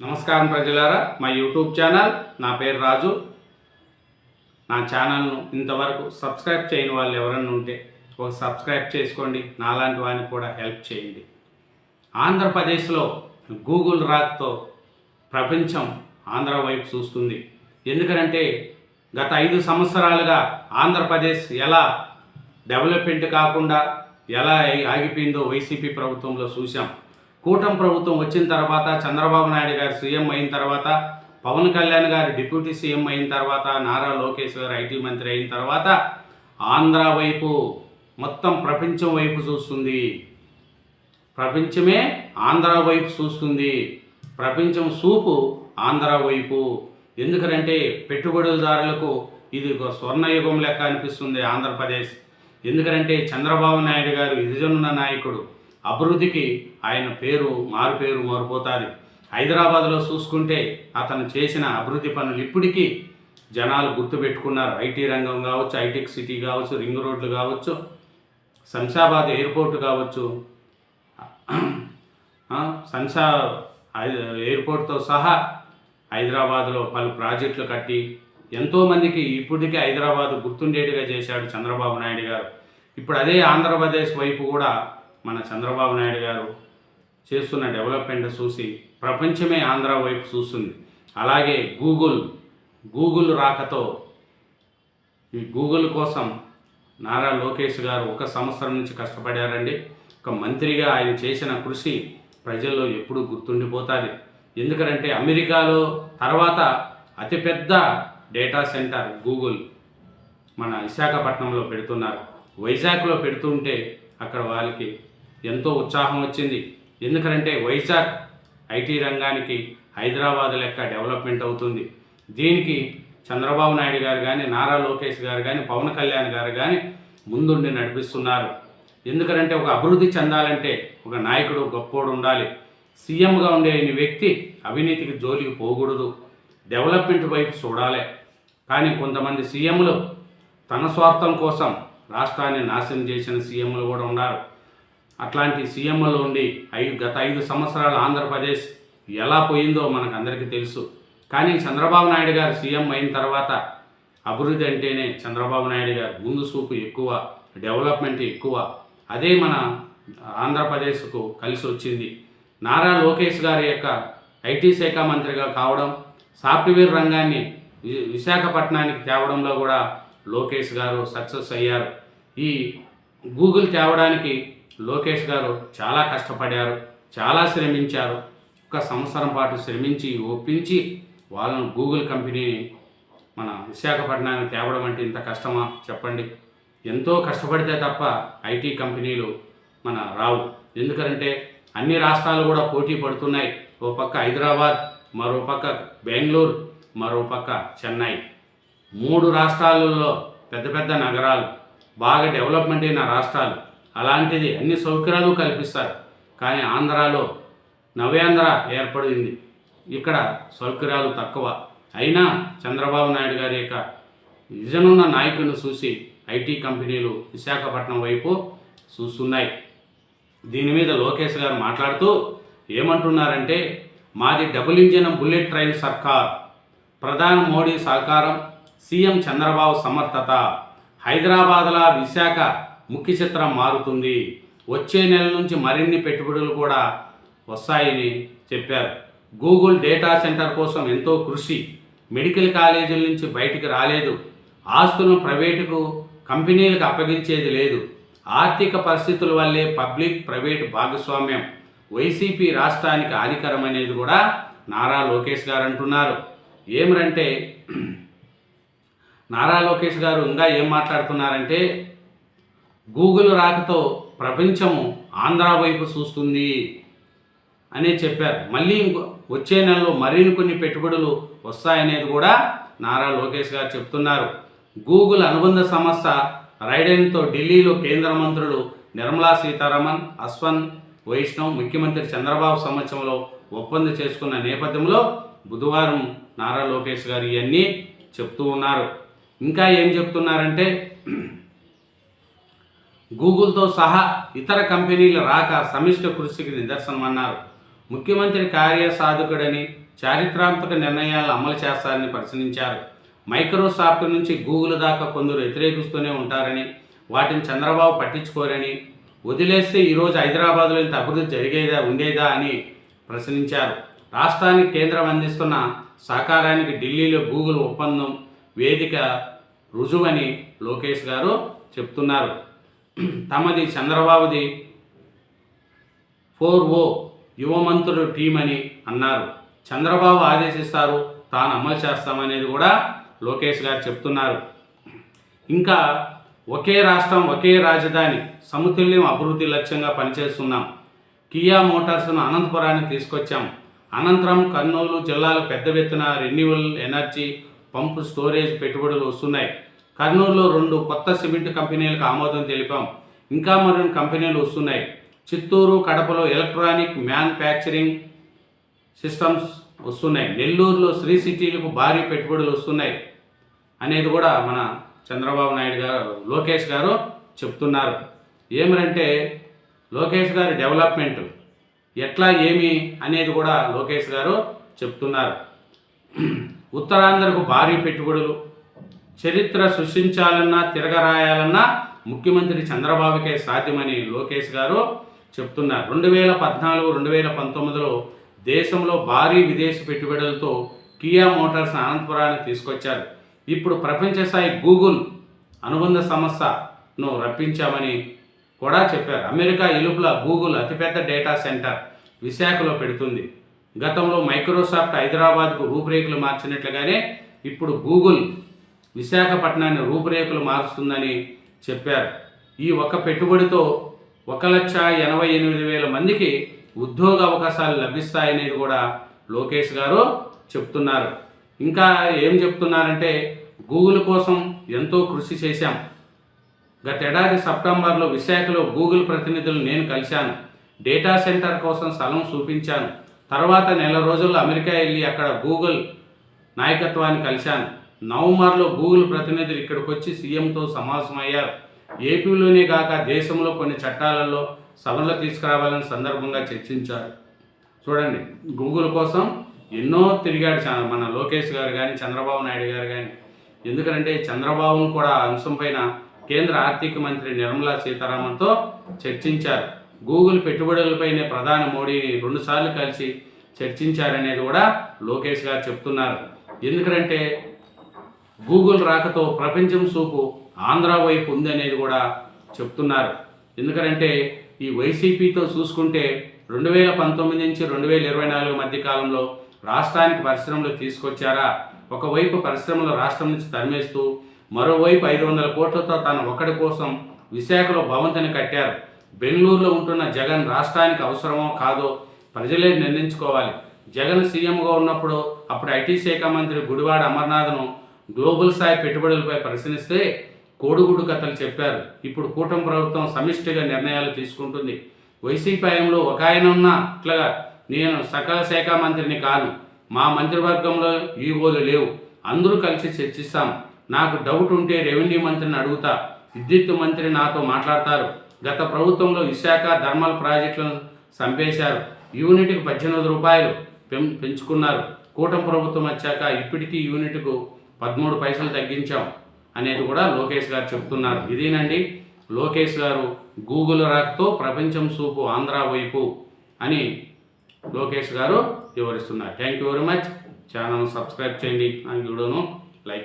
నమస్కారం ప్రజలారా మా యూట్యూబ్ ఛానల్ నా పేరు రాజు. నా ఛానల్ను ఇంతవరకు సబ్స్క్రైబ్ చేయని వాళ్ళు ఎవరన్నా ఉంటే ఒక సబ్స్క్రైబ్ చేసుకోండి నాలాంటి వారికి కూడా హెల్ప్ చేయండి. ఆంధ్రప్రదేశ్లో గూగుల్ రాక్తో ప్రపంచం ఆంధ్ర వైపు చూస్తుంది. ఎందుకంటే గత ఐదు సంవత్సరాలుగా ఆంధ్రప్రదేశ్ ఎలా డెవలప్మెంట్ కాకుండా ఎలా ఆగిపోయిందో వైసీపీ ప్రభుత్వంలో చూసాం కూటమి ప్రభుత్వం వచ్చిన తర్వాత చంద్రబాబు నాయుడు గారు సీఎం అయిన తర్వాత పవన్ కళ్యాణ్ గారు డిప్యూటీ సీఎం అయిన తర్వాత నారా లోకేష్ గారు ఐటీ మంత్రి అయిన తర్వాత ఆంధ్ర వైపు మొత్తం ప్రపంచం వైపు చూస్తుంది. ప్రపంచమే ఆంధ్ర వైపు చూస్తుంది. ప్రపంచం సూపు ఆంధ్ర వైపు. ఎందుకంటే పెట్టుబడులదారులకు ఇది ఒక స్వర్ణయుగం లెక్క అనిపిస్తుంది ఆంధ్రప్రదేశ్. ఎందుకంటే చంద్రబాబు నాయుడు గారు గిరిజనున్న నాయకుడు. అభివృద్ధికి ఆయన పేరు మారు పేరు మారిపోతుంది. హైదరాబాద్లో చూసుకుంటే అతను చేసిన అభివృద్ధి పనులు ఇప్పటికీ జనాలు గుర్తుపెట్టుకున్నారు. ఐటీ రంగం కావచ్చు హైటెక్ సిటీ కావచ్చు రింగ్ రోడ్లు కావచ్చు శంషాబాద్ ఎయిర్పోర్ట్ కావచ్చు. శంషా ఎయిర్పోర్ట్తో సహా హైదరాబాద్లో పలు ప్రాజెక్టులు కట్టి ఎంతోమందికి ఇప్పటికీ హైదరాబాద్ గుర్తుండేట్టుగా చేశాడు చంద్రబాబు నాయుడు గారు. ఇప్పుడు అదే ఆంధ్రప్రదేశ్ వైపు కూడా మన చంద్రబాబు నాయుడు గారు చేస్తున్న డెవలప్మెంట్ చూసి ప్రపంచమే ఆంధ్ర వైపు చూస్తుంది. అలాగే గూగుల్ గూగుల్ రాకతో ఈ గూగుల్ కోసం నారా లోకేష్ గారు ఒక సంవత్సరం నుంచి కష్టపడారండి. ఒక మంత్రిగా ఆయన చేసిన కృషి ప్రజల్లో ఎప్పుడూ గుర్తుండిపోతుంది. ఎందుకంటే అమెరికాలో తర్వాత అతిపెద్ద డేటా సెంటర్ గూగుల్ మన విశాఖపట్నంలో పెడుతున్నారు. వైజాగ్లో పెడుతుంటే అక్కడ వాళ్ళకి ఎంతో ఉత్సాహం వచ్చింది. ఎందుకంటే వైజాగ్ ఐటీ రంగానికి హైదరాబాద్ లెక్క డెవలప్మెంట్ అవుతుంది. దీనికి చంద్రబాబు నాయుడు గారు కానీ నారా లోకేష్ గారు కానీ పవన్ కళ్యాణ్ గారు కానీ ముందుండి నడిపిస్తున్నారు. ఎందుకంటే ఒక అభివృద్ధి చెందాలంటే ఒక నాయకుడు గొప్పోడు ఉండాలి. సీఎంగా ఉండే వ్యక్తి అవినీతికి జోలికి పోకూడదు. డెవలప్మెంట్ వైపు చూడాలి. కానీ కొంతమంది సీఎంలు తన స్వార్థం కోసం రాష్ట్రాన్ని నాశనం చేసిన సీఎంలు కూడా ఉన్నారు. అట్లాంటి సీఎంలు ఉండి ఐదు గత ఐదు సంవత్సరాలు ఆంధ్రప్రదేశ్ ఎలా పోయిందో మనకు అందరికీ తెలుసు. కానీ చంద్రబాబు నాయుడు గారు సీఎం అయిన తర్వాత అభివృద్ధి అంటేనే చంద్రబాబు నాయుడు గారు ముందు చూపు ఎక్కువ డెవలప్మెంట్ ఎక్కువ. అదే మన ఆంధ్రప్రదేశ్కు కలిసి వచ్చింది. నారా లోకేష్ గారి యొక్క ఐటీ శాఖ మంత్రిగా కావడం సాఫ్ట్వేర్ రంగాన్ని విశాఖపట్నానికి తేవడంలో కూడా లోకేష్ గారు సక్సెస్ అయ్యారు. ఈ గూగుల్ తేవడానికి లోకేష్ గారు చాలా కష్టపడారు చాలా శ్రమించారు. ఒక సంవత్సరం పాటు శ్రమించి ఒప్పించి వాళ్ళను గూగుల్ కంపెనీని మన విశాఖపట్నానికి తేవడం అంటే ఇంత కష్టమా? చెప్పండి. ఎంతో కష్టపడితే తప్ప ఐటీ కంపెనీలు మన రావు. ఎందుకంటే అన్ని రాష్ట్రాలు కూడా పోటీ పడుతున్నాయి. ఓ పక్క హైదరాబాద్ మరో పక్క బెంగళూరు మరో పక్క చెన్నై. మూడు రాష్ట్రాలలో పెద్ద పెద్ద నగరాలు బాగా డెవలప్మెంట్ అయిన రాష్ట్రాలు. అలాంటిది అన్ని సౌకర్యాలు కల్పిస్తారు. కానీ ఆంధ్రాలో నవ్యాంధ్ర ఏర్పడింది. ఇక్కడ సౌకర్యాలు తక్కువ. అయినా చంద్రబాబు నాయుడు గారి యొక్క విజనున్న నాయకులను చూసి ఐటీ కంపెనీలు విశాఖపట్నం వైపు చూస్తున్నాయి. దీని మీద లోకేష్ గారు మాట్లాడుతూ ఏమంటున్నారంటే మాది డబుల్ ఇంజిన్ బుల్లెట్ ట్రైన్ సర్కార్. ప్రధాని మోడీ సహకారం సీఎం చంద్రబాబు సమర్థత. హైదరాబాద్ల విశాఖ ముఖ్య చిత్రం మారుతుంది. వచ్చే నెల నుంచి మరిన్ని పెట్టుబడులు కూడా వస్తాయని చెప్పారు. గూగుల్ డేటా సెంటర్ కోసం ఎంతో కృషి. మెడికల్ కాలేజీల నుంచి బయటికి రాలేదు. ఆస్తులను ప్రైవేటుకు కంపెనీలకు అప్పగించేది లేదు. ఆర్థిక పరిస్థితుల వల్లే పబ్లిక్ ప్రైవేట్ భాగస్వామ్యం. వైసీపీ రాష్ట్రానికి హానికరమనేది కూడా నారా లోకేష్ గారు అంటున్నారు. ఏమరంటే నారా లోకేష్ గారు ఇంకా ఏం మాట్లాడుతున్నారంటే గూగుల్ రాకతో ప్రపంచము ఆంధ్ర వైపు చూస్తుంది అని చెప్పారు. మళ్ళీ ఇంకో వచ్చే నెలలో మరిన్ని కొన్ని పెట్టుబడులు వస్తాయనేది కూడా నారా లోకేష్ గారు చెప్తున్నారు. గూగుల్ అనుబంధ సంస్థ రైడెన్తో ఢిల్లీలో కేంద్ర మంత్రులు నిర్మలా సీతారామన్ అశ్వన్ వైష్ణవ్ ముఖ్యమంత్రి చంద్రబాబు సంవత్సరంలో ఒప్పందం చేసుకున్న నేపథ్యంలో బుధవారం నారా లోకేష్ గారు ఇవన్నీ చెప్తూ ఉన్నారు. ఇంకా ఏం చెప్తున్నారంటే గూగుల్తో సహా ఇతర కంపెనీల రాక సమిష్ట కృషికి నిదర్శనమన్నారు. ముఖ్యమంత్రి కార్యసాధకుడని చారిత్రాత్మక నిర్ణయాలు అమలు చేస్తారని ప్రశ్నించారు మైక్రోసాఫ్ట్ నుంచి గూగుల్ దాకా కొందరు వ్యతిరేకిస్తూనే ఉంటారని వాటిని చంద్రబాబు పట్టించుకోరని వదిలేస్తే ఈరోజు హైదరాబాద్లో ఇంత అభివృద్ధి జరిగేదా ఉండేదా అని ప్రశ్నించారు. రాష్ట్రానికి కేంద్రం అందిస్తున్న సహకారానికి ఢిల్లీలో గూగుల్ ఒప్పందం వేదిక రుజువని లోకేష్ గారు చెప్తున్నారు. తమది చంద్రబాబుది ఫోర్ ఓ యువమంత్రులు టీం అని అన్నారు. చంద్రబాబు ఆదేశిస్తారు తాను అమలు చేస్తామనేది కూడా లోకేష్ గారు చెప్తున్నారు. ఇంకా ఒకే రాష్ట్రం ఒకే రాజధాని సమతుల్యం అభివృద్ధి లక్ష్యంగా పనిచేస్తున్నాం. కియా మోటార్స్ను అనంతపురానికి తీసుకొచ్చాం. అనంతరం కర్నూలు జిల్లాలో పెద్ద ఎత్తున రెన్యూవల్ ఎనర్జీ పంప్ స్టోరేజ్ పెట్టుబడులు వస్తున్నాయి. కర్నూలులో రెండు కొత్త సిమెంట్ కంపెనీలకు ఆమోదం తెలిపాం. ఇంకా మరిన్ని కంపెనీలు వస్తున్నాయి. చిత్తూరు కడపలో ఎలక్ట్రానిక్ మ్యానుఫ్యాక్చరింగ్ సిస్టమ్స్ వస్తున్నాయి. నెల్లూరులో శ్రీ సిటీలకు భారీ పెట్టుబడులు వస్తున్నాయి అనేది కూడా మన చంద్రబాబు నాయుడు గారు లోకేష్ గారు చెప్తున్నారు. ఏమిరంటే లోకేష్ గారి డెవలప్మెంట్ ఎట్లా ఏమి అనేది కూడా లోకేష్ గారు చెప్తున్నారు. ఉత్తరాంధ్రకు భారీ పెట్టుబడులు చరిత్ర సృష్టించాలన్నా తిరగరాయాలన్నా ముఖ్యమంత్రి చంద్రబాబుకే సాధ్యమని లోకేష్ గారు చెప్తున్నారు. రెండు వేల పద్నాలుగు రెండు వేల పంతొమ్మిదిలో దేశంలో భారీ విదేశీ పెట్టుబడులతో కియా మోటార్స్ అనంతపురానికి తీసుకొచ్చారు. ఇప్పుడు ప్రపంచ స్థాయి గూగుల్ అనుబంధ సంస్థను రప్పించామని కూడా చెప్పారు. అమెరికా ఇలుపుల గూగుల్ అతిపెద్ద డేటా సెంటర్ విశాఖలో పెడుతుంది. గతంలో మైక్రోసాఫ్ట్ హైదరాబాద్కు రూపురేఖలు మార్చినట్లుగానే ఇప్పుడు గూగుల్ విశాఖపట్నాన్ని రూపురేఖలు మారుస్తుందని చెప్పారు. ఈ ఒక్క పెట్టుబడితో ఒక లక్ష ఎనభై ఎనిమిది వేల మందికి ఉద్యోగ అవకాశాలు లభిస్తాయనేది కూడా లోకేష్ గారు చెప్తున్నారు. ఇంకా ఏం చెప్తున్నారంటే గూగుల్ కోసం ఎంతో కృషి చేశాం. గతేడాది సెప్టెంబర్లో విశాఖలో గూగుల్ ప్రతినిధులు నేను కలిశాను. డేటా సెంటర్ కోసం స్థలం చూపించాను. తర్వాత నెల రోజుల్లో అమెరికా వెళ్ళి అక్కడ గూగుల్ నాయకత్వాన్ని కలిశాను. నవంబర్లో గూగుల్ ప్రతినిధులు ఇక్కడికి వచ్చి సీఎంతో సమావేశమయ్యారు. ఏపీలోనే కాక దేశంలో కొన్ని చట్టాలలో సభలు తీసుకురావాలని సందర్భంగా చర్చించారు. చూడండి గూగుల్ కోసం ఎన్నో తిరిగాడు మన లోకేష్ గారు కానీ చంద్రబాబు నాయుడు గారు కానీ ఎందుకంటే చంద్రబాబును కూడా అంశం పైన కేంద్ర ఆర్థిక మంత్రి నిర్మలా సీతారామన్తో చర్చించారు. గూగుల్ పెట్టుబడులపైనే ప్రధాని మోడీని రెండుసార్లు కలిసి చర్చించారనేది కూడా లోకేష్ గారు చెప్తున్నారు. ఎందుకంటే గూగుల్ రాకతో ప్రపంచం సూపు ఆంధ్ర వైపు ఉందనేది కూడా చెప్తున్నారు. ఎందుకంటే ఈ వైసీపీతో చూసుకుంటే రెండు వేల పంతొమ్మిది నుంచి రెండు వేల ఇరవై నాలుగు మధ్య కాలంలో రాష్ట్రానికి పరిశ్రమలు తీసుకొచ్చారా? ఒకవైపు పరిశ్రమలు రాష్ట్రం నుంచి తరిమేస్తూ మరోవైపు ఐదు వందల కోట్లతో తన ఒక్కడి కోసం విశాఖలో భవంతిని కట్టారు. బెంగళూరులో ఉంటున్న జగన్ రాష్ట్రానికి అవసరమో కాదో ప్రజలే నిర్ణయించుకోవాలి. జగన్ సీఎంగా ఉన్నప్పుడు అప్పుడు ఐటీ శాఖ మంత్రి గుడివాడ అమర్నాథ్ను గ్లోబల్ స్థాయి పెట్టుబడులపై పరిశీలిస్తే కోడిగుడు కథలు చెప్పారు. ఇప్పుడు కూటమి ప్రభుత్వం సమిష్టిగా నిర్ణయాలు తీసుకుంటుంది. వైసీపీ హయాంలో ఒక ఆయన ఉన్నా అట్లాగా నేను సకల శాఖ మంత్రిని కాను. మా మంత్రివర్గంలో ఈగోలు లేవు. అందరూ కలిసి చర్చిస్తాం. నాకు డౌట్ ఉంటే రెవెన్యూ మంత్రిని అడుగుతా. విద్యుత్ మంత్రి నాతో మాట్లాడతారు. గత ప్రభుత్వంలో విశాఖ థర్మల్ ప్రాజెక్టులను చంపేశారు యూనిట్కి పద్దెనిమిది రూపాయలు పెం పెంచుకున్నారు. కూటమి ప్రభుత్వం వచ్చాక ఇప్పటికీ యూనిట్కు పదమూడు పైసలు తగ్గించాం అనేది కూడా లోకేష్ గారు చెప్తున్నారు. ఇదేనండి? లోకేష్ గారు గూగుల్ రాక్తో ప్రపంచం సూపు ఆంధ్ర వైపు అని లోకేష్ గారు వివరిస్తున్నారు. Thank you very much. Channel subscribe చేయండి. నా వీడియోను